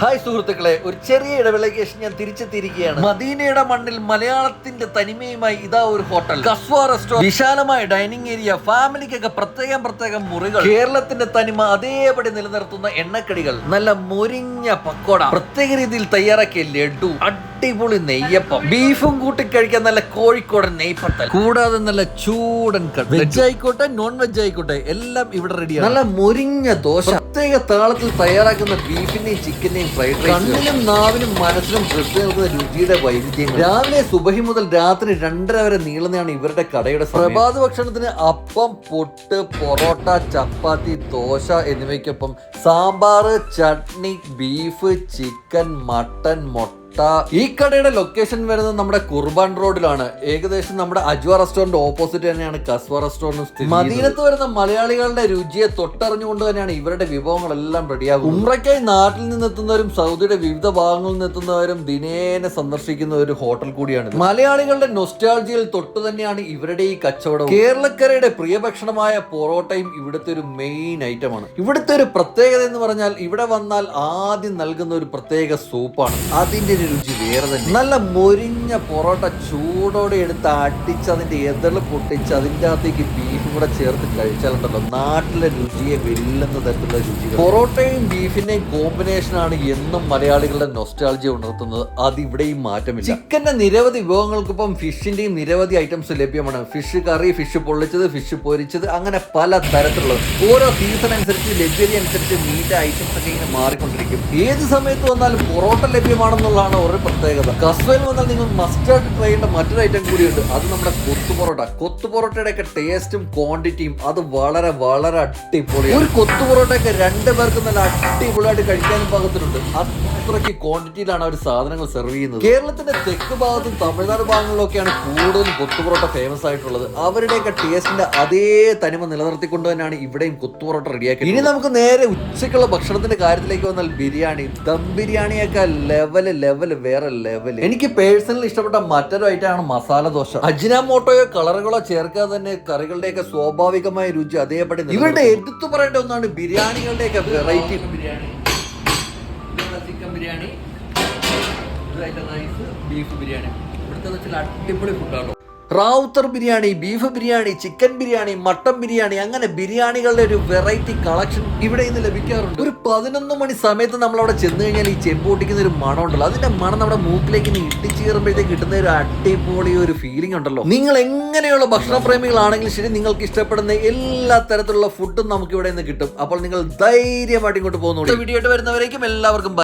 Hi സുഹൃത്തുക്കളെ ഒരു ചെറിയ ഇടവേളയ്ക്ക് ശേഷം ഞാൻ തിരിച്ചെത്തിയിരിക്കുകയാണ്. മദീനയുടെ മണ്ണിൽ മലയാളത്തിന്റെ തനിമയുമായി ഇതാ ഒരു ഹോട്ടൽ. കസ്വ റെസ്റ്റോറന്റ് വിശാലമായ ഡൈനിങ് ഏരിയ ഫാമിലിക്കൊക്കെ പ്രത്യേകം പ്രത്യേകം മുറികൾ. കേരളത്തിന്റെ തനിമ അതേപടി നിലനിർത്തുന്ന എണ്ണക്കടികൾ. നല്ല മുരിഞ്ഞ പക്കോട. പ്രത്യേക രീതിയിൽ തയ്യാറാക്കിയ ലഡു അടിപൊളി നെയ്യപ്പം. ബീഫും കൂട്ടി കഴിക്കാൻ നല്ല കോഴിക്കോടൻ നെയ്പത്തൽ. കൂടാതെ നല്ല ചൂടൻ കട്ട് വെജ് ആയിക്കോട്ടെ നോൺ വെജ് ആയിക്കോട്ടെ എല്ലാം ഇവിടെ റെഡിയാണ് നല്ല മുരിഞ്ഞ ദോശ. പ്രത്യേക താളത്തിൽ തയ്യാറാക്കുന്ന ബീഫിന്റെയും ചിക്കന്റെയും ഫ്രൈഡ് റൈസ് കണ്ണിനും നാവിനും മനസ്സിനും പ്രത്യേക രുചിയുടെ വൈവിധ്യം രാവിലെ സുബഹി മുതൽ രാത്രി രണ്ടര വരെ നീളുന്നതാണ് ഇവരുടെ കടയുടെ. പ്രഭാത ഭക്ഷണത്തിന് അപ്പം പൊട്ട് പൊറോട്ട ചപ്പാത്തി ദോശ എന്നിവയ്ക്കൊപ്പം sambar chutney beef chicken mutton മുട്ട ഈ കടയുടെ ലൊക്കേഷൻ വരുന്നത് നമ്മുടെ കുർബാൻ റോഡിലാണ്. ഏകദേശം നമ്മുടെ അജ്വ റെസ്റ്റോറന്റ് ഓപ്പോസിറ്റ് തന്നെയാണ്. കസ്വ റെസ്റ്റോറന്റ് മദീനത്ത് വരുന്ന മലയാളികളുടെ രുചിയെ തൊട്ടറിഞ്ഞുകൊണ്ട് തന്നെയാണ് ഇവരുടെ വിഭവങ്ങളെല്ലാം റെഡിയാകും ഉമ്രയ്ക്കായി നാട്ടിൽ നിന്നെത്തുന്നവരും സൗദിയുടെ വിവിധ ഭാഗങ്ങളിൽ നിന്നെത്തുന്നവരും ദിനേന സന്ദർശിക്കുന്ന ഒരു ഹോട്ടൽ കൂടിയാണ് മലയാളികളുടെ നൊസ്റ്റാൾജിയിൽ തൊട്ട് തന്നെയാണ് ഇവരുടെ ഈ കച്ചവടം കേരളക്കരയുടെ പ്രിയ ഭക്ഷണമായ പൊറോട്ടയും ഇവിടുത്തെ ഒരു മെയിൻ ഐറ്റമാണ് ഇവിടുത്തെ ഒരു പ്രത്യേകത എന്ന് പറഞ്ഞാൽ ഇവിടെ വന്നാൽ ആദ്യം നൽകുന്ന ഒരു പ്രത്യേക സൂപ്പാണ്. അതിന്റെ ഒരു രുചി വേറെ തന്നെ നല്ല മൊരിഞ്ഞ പൊറോട്ട ചൂടോടെ എടുത്ത് അടിച്ച് അതിന്റെ എതിർൽ പൊട്ടിച്ച് അതിന്റെ അകത്തേക്ക് ബീഫും കൂടെ ചേർത്ത് കഴിച്ചാലുണ്ടല്ലോ. നാട്ടിലെ രുചിയെ വെല്ലുന്ന തരത്തിലുള്ള രുചി പൊറോട്ടയും ബീഫിന്റെയും കോമ്പിനേഷനാണ് എന്നും മലയാളികളുടെ നൊസ്റ്റാൾജി ഉണർത്തുന്നത്. അതിവിടെയും മാറ്റമില്ല. ചിക്കന്റെ നിരവധി വിഭവങ്ങൾക്കൊപ്പം ഫിഷിന്റെയും നിരവധി ഐറ്റംസ് ലഭ്യമാണ്. ഫിഷ് കറി ഫിഷ് പൊള്ളിച്ചത് ഫിഷ് പൊരിച്ചത് അങ്ങനെ പല തരത്തിലുള്ളത്. ഓരോ സീസൺ അനുസരിച്ച് ലഭ്യത അനുസരിച്ച് മീറ്റ് ഐറ്റംസ് ഒക്കെ ഇങ്ങനെ മാറിക്കൊണ്ടിരിക്കും. ഏത് സമയത്ത് വന്നാലും പൊറോട്ട ലഭ്യമാണെന്നുള്ളതാണ് ഒരു പ്രത്യേകത. കസ്വയിൽ വന്നാൽ നിങ്ങൾ മസ്റ്റാർഡ് ട്രൈ ചെയ്യേണ്ട മറ്റൊരു ഐറ്റം കൂടിയുണ്ട്. അത് നമ്മുടെ കൊത്തു പൊറോട്ട. കൊത്തു പൊറോട്ടയുടെ ഒക്കെ ടേസ്റ്റും ക്വാണ്ടിറ്റിയും അത് വളരെ വളരെ അടിപൊളിയാണ്. ഒരു കൊത്തു പൊറോട്ടയൊക്കെ രണ്ട് പേർക്ക് നല്ല അടിപൊളിയായിട്ട് കഴിക്കാനും പാകത്തിലുണ്ട് അത്രയ്ക്ക് ക്വാണ്ടിറ്റിയിലാണ് അവർ സാധനങ്ങൾ സെർവ് ചെയ്യുന്നത്. കേരളത്തിന്റെ തെക്ക് ഭാഗത്തും തമിഴ്നാട് ഭാഗങ്ങളിലൊക്കെയാണ് കൂടുതലും കൊത്തു പൊറോട്ട ഫേമസ് ആയിട്ടുള്ളത്. അവരുടെയൊക്കെ ടേസ്റ്റിന്റെ അതേ തനിമ നിലനിർത്തിക്കൊണ്ട് തന്നെയാണ് ഇവിടെയും കൊത്തു പൊറോട്ട റെഡിയാക്കി ഇനി നമുക്ക് നേരെ ഉച്ചയ്ക്കുള്ള ഭക്ഷണത്തിന്റെ കാര്യത്തിലേക്ക് വന്നാൽ ബിരിയാണി. ദം ബിരിയാണിയൊക്കെ ലെവൽ ലെവൽ വേറെ ലെവൽ എനിക്ക് പേഴ്സണലി ഇഷ്ടപ്പെട്ട മറ്റൊരു ഐറ്റമാണ് മസാല ദോശ. അജിനാമോട്ടോയോ കളറുകളോ ചേർക്കാതെ തന്നെ കറികളുടെയൊക്കെ സ്വാഭാവികമായ രുചി അതേപടി. ഇവരുടെ എടുത്തു പറയേണ്ട ഒന്നാണ് ബിരിയാണികളുടെയൊക്കെ variety biryani chicken biryani beef biryani. ഇവിടുത്തെ വെച്ചാൽ അടിപൊളി ഫുഡാണോ Ravuthar biryani beef biryani chicken biryani mutton biryani അങ്ങനെ ബിരിയാണികളുടെ ഒരു വെറൈറ്റി കളക്ഷൻ ഇവിടെ ഇന്ന് ലഭിക്കാറുണ്ട്. ഒരു പതിനൊന്ന് മണി സമയത്ത് നമ്മൾ അവിടെ ചെന്ന് കഴിഞ്ഞാൽ ഈ ചെമ്പ് പൊട്ടിക്കുന്ന ഒരു മണം ഉണ്ടല്ലോ. അതിന്റെ മണം നമ്മുടെ മൂക്കിലേക്ക് ഇനി ഇട്ടിച്ചേറുമ്പോഴത്തേക്ക് കിട്ടുന്ന ഒരു അടിപൊളി ഒരു ഫീലിംഗ് ഉണ്ടല്ലോ. നിങ്ങൾ എങ്ങനെയുള്ള ഭക്ഷണ പ്രേമികളാണെങ്കിലും ശരി നിങ്ങൾക്ക് ഇഷ്ടപ്പെടുന്ന എല്ലാ തരത്തിലുള്ള ഫുഡും നമുക്ക് ഇവിടെ നിന്ന് കിട്ടും. അപ്പോൾ നിങ്ങൾ ധൈര്യമായിട്ട് ഇങ്ങോട്ട് പോകുന്നു വീഡിയോ ആയിട്ട് വരുന്നവരേക്കും എല്ലാവർക്കും.